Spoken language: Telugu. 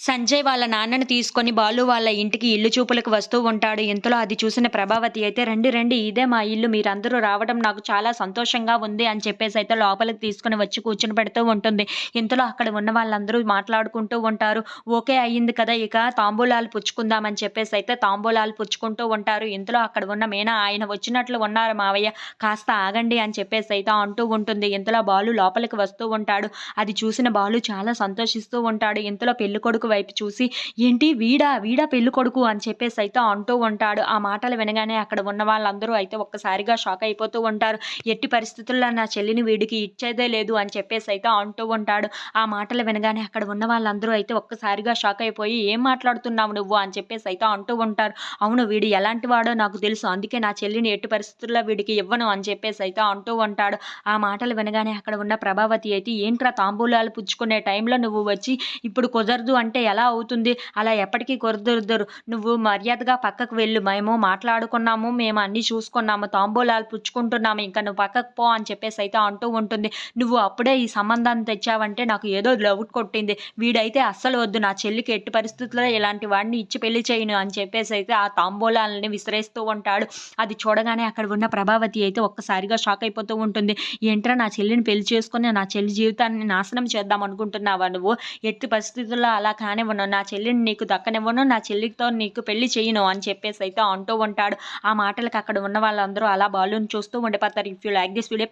సంజయ్ వాళ్ళ నాన్నని తీసుకొని బాలు వాళ్ళ ఇంటికి ఇల్లు చూపులకు వస్తూ ఉంటాడు. ఇంతలో అది చూసిన ప్రభావతి అయితే రండి రండి ఇదే మా ఇల్లు. మీరందరూ రావడం నాకు చాలా సంతోషంగా ఉంది అని చెప్పేసి అయితే లోపలికి తీసుకుని వచ్చి కూర్చుని పెడుతూ ఉంటుంది. ఇంతలో అక్కడ ఉన్న వాళ్ళందరూ మాట్లాడుకుంటూ ఉంటారు. ఓకే అయ్యింది కదా ఇక తాంబూలాలు పుచ్చుకుందామని చెప్పేసి అయితే తాంబూలాలు పుచ్చుకుంటూ ఉంటారు. ఇంతలో అక్కడ ఉన్న మేనా ఆయన వచ్చినట్లు ఉన్నారు మావయ్య కాస్త ఆగండి అని చెప్పేసి అయితే అంటూ ఉంటుంది. ఇంతలో బాలు లోపలికి వస్తూ ఉంటాడు. అది చూసిన బాలు చాలా సంతోషిస్తూ ఉంటాడు. ఇంతలో పెళ్ళి కొడుకు వైపు చూసి ఏంటి వీడా? వీడా పెళ్ళి కొడుకు? అని చెప్పేసి అయితే అంటూ ఉంటాడు. ఆ మాటలు వినగానే అక్కడ ఉన్న వాళ్ళందరూ అయితే ఒక్కసారిగా షాక్ అయిపోతూ ఉంటారు. ఎట్టి పరిస్థితుల్లో నా చెల్లిని వీడికి ఇచ్చేదే లేదు అని చెప్పేసి అయితే అంటూ ఉంటాడు. ఆ మాటలు వినగానే అక్కడ ఉన్న వాళ్ళందరూ అయితే ఒక్కసారిగా షాక్ అయిపోయి ఏం మాట్లాడుతున్నావు నువ్వు? అని చెప్పేసి అయితే అంటూ ఉంటారు. అవును వీడు ఎలాంటి వాడో నాకు తెలుసు. అందుకే నా చెల్లిని ఎట్టి పరిస్థితుల్లో వీడికి ఇవ్వను అని చెప్పేసి అయితే అంటూ ఉంటాడు. ఆ మాటలు వినగానే అక్కడ ఉన్న ప్రభావతి అయితే ఏంట్రా తాంబూలాలు పుచ్చుకునే టైంలో నువ్వు వచ్చి ఇప్పుడు కుదరదు అంటే ఎలా అవుతుంది? అలా ఎప్పటికీ కుదరదు. నువ్వు మర్యాదగా పక్కకు వెళ్ళు. మేము మాట్లాడుకున్నాము. మేము అన్నీ చూసుకున్నాము. తాంబూలాలు పుచ్చుకుంటున్నాము. ఇంకా నువ్వు పక్కకు పో అని చెప్పేసి అయితే అంటూ ఉంటుంది. నువ్వు అప్పుడే ఈ సంబంధాన్ని తెచ్చావంటే నాకు ఏదో డౌట్ కొట్టింది. వీడైతే అస్సలు వద్దు. నా చెల్లికి ఎట్టి పరిస్థితుల్లో ఇలాంటి వాడిని ఇచ్చి పెళ్ళి చేయను అని చెప్పేసి అయితే ఆ తాంబూలాలని విసిరేస్తూ ఉంటాడు. అది చూడగానే అక్కడ ఉన్న ప్రభావతి అయితే ఒక్కసారిగా షాక్ అయిపోతూ ఉంటుంది. ఏంట్రా నా చెల్లిని పెళ్ళి చేసుకుని నా చెల్లి జీవితాన్ని నాశనం చేద్దాం అనుకుంటున్నావా నువ్వు? ఎట్టి పరిస్థితుల్లో అలా రానివ్వను నా చెల్లిని నీకు దక్కనివ్వను నా చెల్లితో నీకు పెళ్ళి చేయను అని చెప్పేసి అయితే అంటూ ఉంటాడు. ఆ మాటలకు అక్కడ ఉన్న వాళ్ళందరూ అలా బాలుని చూస్తూ ఉండిపోతారు. If you like this video